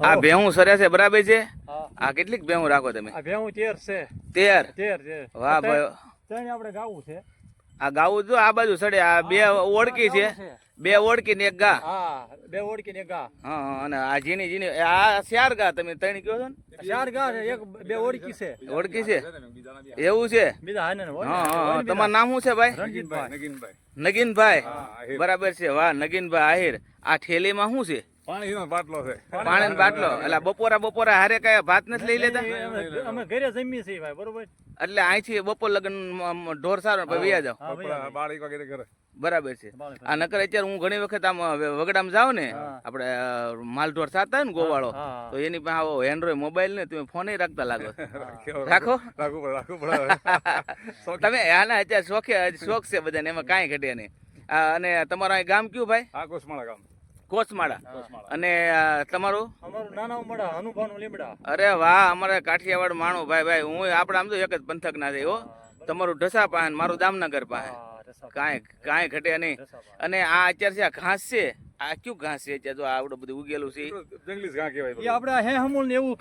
આ ભેહું સરે છે બરાબર છે? આ કેટલીક ભેહું રાખો તમે? આ ભેહું તેર છે. તેર? તેર છે. વાહ ભાઈ. ત્રણ આપણે ગાવું છે. આ ગાવું જો આ બાજુ સડે આ બે ઓળકી છે. બે ઓળકી ને એક ગા. હા બે ઓળકી ને એક ગા. હા અને આ જીની જીની આ ચાર ગા તમે ત્રણ કયો છો ને? ચાર ગા છે એક બે ઓળખી છે. ઓળકી છે? એવું છે? બીજા હા હા. તમારું નામ શું છે ભાઈ? રણજીતભાઈ. નગીનભાઈ. હા, બરાબર છે વાહ નગીનભાઈ આહિર. આ ઠેલીમાં શું છે? પાણીનો બાટલો છે. પાણી બાટલો. એટલે બપોરા બપોરા હારે કઈ ભાત નથી લઈ લેતા? અમે- ઘરે જમીએ છીએ ભાઈ બરોબર? એટલે અહીંથી બપોર લગન ઢોર સારો પછી વ્યા જાવ બાળક ભાઈ બપોરે બાર એક વાગે ઘરે. બરાબર છે. આ નકર અત્યારે હું ઘણી વખત આમ વગડામાં જાઉં ને આપણે માલ ઢોર સાતા હોય ને ગોવાળો તો એની પાસે આવો એન્ડ્રોઈડ મોબાઈલ ને તમે ફોન રાખતા લાગો. રાખો? રાખવું પડે રાખવું તમે આના અત્યારે શોખે શોખ છે બધાને એમાં કાંઈ ઘટે નહીં. અને તમારું અહીં ગામ કયું ભાઈ? આ ગામ. કોસમાળા. અને તમારું? અમારું નાના ઉમડા હનુભાનું લીમડા. અરે વાહ અમારે કાઠિયાવાડ માણો ભાઈ ભાઈ હું આપણે આમ તો એક જ પંથક ના દે હો. તમારું ઢસા પાસે મારું દામનગર પાસે. કાંઈ કાંઈ ઘટે નહીં. અને આ અત્યારે છે આ ઘાસ છે? આ કયું ઘાસ છે ત્યાં જો આવડે બધું ઉગેલું છે? જંગલી ઘા કહેવાય એ. આપણે હે હમુલ ને એવું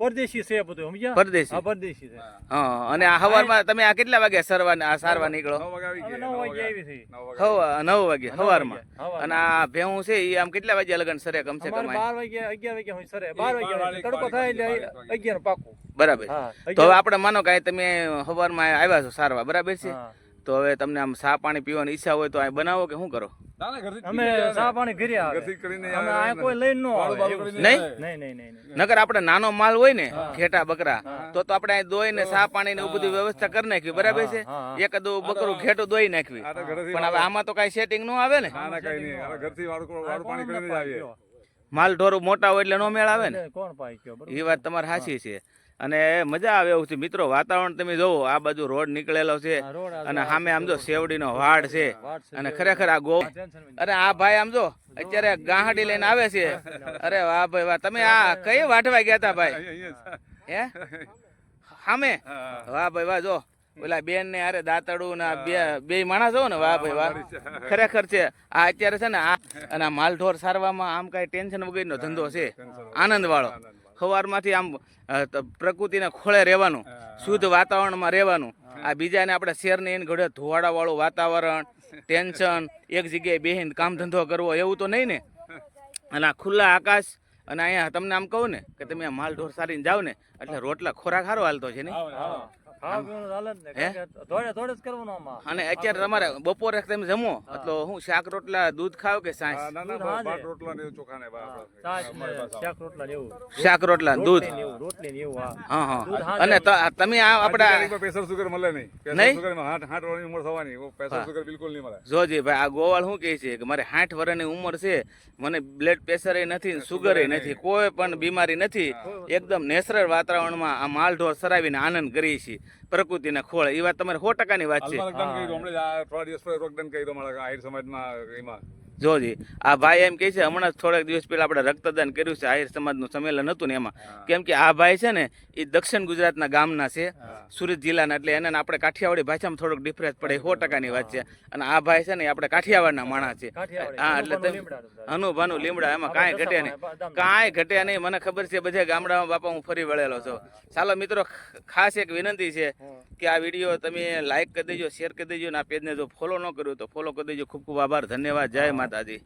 પરદેશી છે બધું સમજ્યા? પરદેશી. હા પરદેશી છે. હા. અને આ હવારમાં તમે આ કેટલા વાગે સરવા આ સારવા નીકળો? નવ વાગે આવી ગયા નવ વાગે આવી છે. નવ વાગે હવા 9 વાગે સવારમાં હવારમાં. અને આ ભેહું છે એ આમ કેટલા વાગ્યા લગન સરે કમસે કમ બાર વાગે અગિયાર વાગે હોય સરે. 12 વાગે. વાગે, તડકો થાય એટલે બાર વાગે. અગિયાર પાકું. બરાબર. તો હવે આપણે માનો કે તમે હવારમાં આવ્યા છો સારવા બરાબર છે? હા. તો હવે તમને આમ સા પાણી પીવાની ઈચ્છા હોય તો આ બનાવો કે શું કરો? અમે સા. પાણી ઘરે ઘરથી કરીને અમે આ કોઈ લઈને નો નહીં? નહીં. નકર આપણે નાનો માલ હોય ને ઘેટા બકરા તો તો આપણે અહીં દોઈ ને સા પાણી ને એવું બધી વ્યવસ્થા કરી નાખવી બરાબર છે? એક દો બકરું ઘેટું દોઈ નાખવી. પણ હવે આમાં તો કઈ સેટિંગ નો આવે ને? ના ના કઈ નહીં. હવે ઘરથી વાળું વાળું પાણી કરીને જ આવીએ. માલ ઢોરું મોટા હોય એટલે નો મેળ આવે ને? કોણ પાઈ ગયો? એ વાત તમારી સાચી છે. અને મજા આવે એવું છે. મિત્રો વાતાવરણ તમે જોવો આ બાજુ રોડ નીકળેલો છે અને સામે આમ જો શેવડીનો વાડ છે વાડ છે. અને ખરેખર આ ગો અરે આ ભાઈ આમ જો અત્યારે ગાહડી લઈને આવે છે. અરે વાહ ભાઈ વાહ તમે આ કઈ વાટવા ગયા હતા ભાઈ. હે. સામે? વાહ ભાઈ વાહ જો. ઓલા બેન ને અરે દાતડું ને બે બે માણસ હો ને વાહ ભાઈ વાહ. ખરેખર છે. આ અત્યારે છે ને આ અને આ માલઢોર સારવામાં આમ કઈ ટેન્શન વગરનો ધંધો છે. આનંદ. વાળો સવારમાંથી આમ પ્રકૃતિને પ્રકૃતિના ખોળે રહેવાનું શુદ્ધ વાતાવરણમાં રહેવાનું. આ બીજાને આપણે શેરને એને ઘડે ધોવાડાવાળું વાતાવરણ ટેન્શન એક જગ્યાએ બેહીને કામ ધંધો કરવો એવું તો નહીં ને? અને આ ખુલ્લા આકાશ અને અહીંયા તમને આમ કહું ને કે તમે આ માલ ઢોર સારીને જાઓ ને એટલે રોટલા ખોરાક સારો હાલતો છે ને? અને અત્યારે તમારે બપોરે તમે જમો હું. શાક રોટલા દૂધ ખાવ કે હા, સાસ ના ના દૂધ બાટ રોટલા ને એવું ચોખા ને બા- બા- છાશ ને શાક રોટલા ને એવું. શાક રોટલા દૂધ રોટલી ને એવું, રોટલી ને એવું, હા. હા હા. દૂધ હાંજે. અને તમે આ આપડા પ્રેશર સુગર મળે નહીં. નહીં? હાથ હાથ ઉંમર થવાની. પ્રેશર સુગર બિલકુલ નહીં મળે. જોજી ભાઈ આ ગોવાળ શું કહે છે કે મારે હાઠ વર્ષની ઉંમર છે મને બ્લડ પ્રેશર નથી સુગર નથી કોઈ પણ બીમારી નથી. એકદમ નેચરલ વાતાવરણમાં આ માલઢોર સરાવીને આનંદ કરીએ છીએ. પ્રકૃતિના ખોળ. એ વાત તમારે સો ટકાની વાત છે. કર્યું હમણાં જ આ થોડા દિવસ પહેલા કર્યું અમારા આહિર સમાજમાં એમાં. જોજી. આ ભાઈ એમ કહે છે હમણાં થોડાક દિવસ પહેલા આપણે રક્તદાન કર્યું છે આહિર સમાજનું સંમેલન હતું ને એમાં. કેમ કે આ ભાઈ છે ને એ દક્ષિણ ગુજરાતના ગામના છે સુરત જિલ્લાના એટલે એને આપણે કાઠિયાવાડી ભાષામાં થોડોક ડિફરન્સ પડે સો ટકાની વાત છે. અને આ ભાઈ છે ને આપણે કાઠિયાવાડના માણસ છે. હા એટલે તમે લીમડા હતા. લીમડા એમાં કાંઈ ઘટે નહીં. કાંઈ ઘટે નહીં મને ખબર છે બધા ગામડામાં બાપા હું ફરી વળેલો છું. ચાલો મિત્રો ખાસ એક વિનંતી છે કે આ વીડિયો તમે લાઈક કરી દેજો શેર કરી દેજો અને આ પેજને જો ફોલો ન કર્યું તો ફોલો કરી દેજો. ખૂબ ખૂબ આભાર ધન્યવાદ જય માતાજી